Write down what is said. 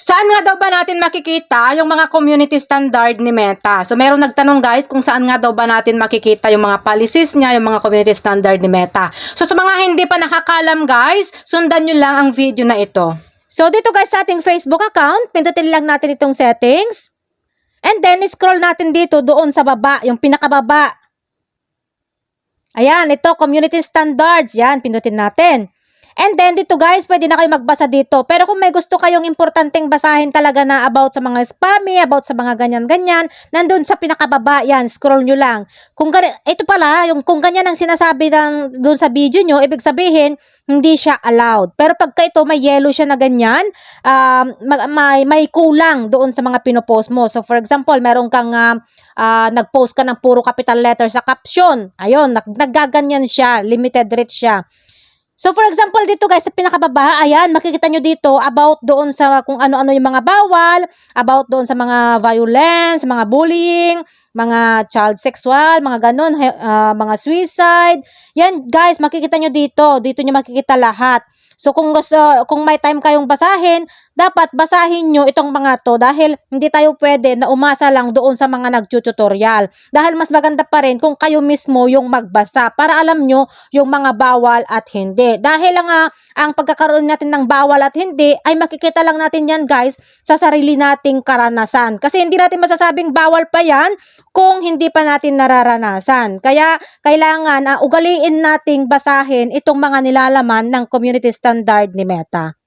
Saan nga daw ba natin makikita yung mga community standard ni Meta? So meron nagtanong guys kung saan nga daw ba natin makikita yung mga policies niya, yung mga community standard ni Meta. So sa mga hindi pa nakakalam guys, sundan nyo lang ang video na ito. So dito guys sa ating Facebook account, pindutin lang natin itong settings. And then scroll natin dito doon sa baba, yung pinakababa. Ayan, ito community standards. Yan, pindutin natin. And then dito guys, pwede na kayo magbasa dito. Pero kung may gusto kayong importanteng basahin talaga na about sa mga spammy, about sa mga ganyan-ganyan, nandun sa pinakababa, yan, scroll nyo lang. Kung ito pala, yung kung ganyan ang sinasabi ng, dun sa video nyo, ibig sabihin, hindi siya allowed. Pero pagka ito, may yellow siya na ganyan, um, ma- may, may kulang doon sa mga pinopost mo. So for example, meron kang ah, ah, nag-post ka ng puro capital letter sa caption. Ayun, nag naggaganyan siya, limited reach siya. So for example dito guys sa pinakababa, ayan, makikita nyo dito about doon sa kung ano-ano yung mga bawal, about doon sa mga violence, mga bullying, mga child sexual, mga ganun, ah, mga suicide. Yan guys, makikita nyo dito, dito nyo makikita lahat. So kung gusto, kung may time kayong basahin, dapat basahin nyo itong mga to dahil hindi tayo pwede na umasa lang doon sa mga nagtututorial. Dahil mas maganda pa rin kung kayo mismo yung magbasa para alam nyo yung mga bawal at hindi. Dahil lang ah, ang pagkakaroon natin ng bawal at hindi ay makikita lang natin yan guys sa sarili nating karanasan. Kasi hindi natin masasabing bawal pa yan kung hindi pa natin nararanasan. Kaya kailangan uh, ugaliin nating basahin itong mga nilalaman ng community standard ni Meta.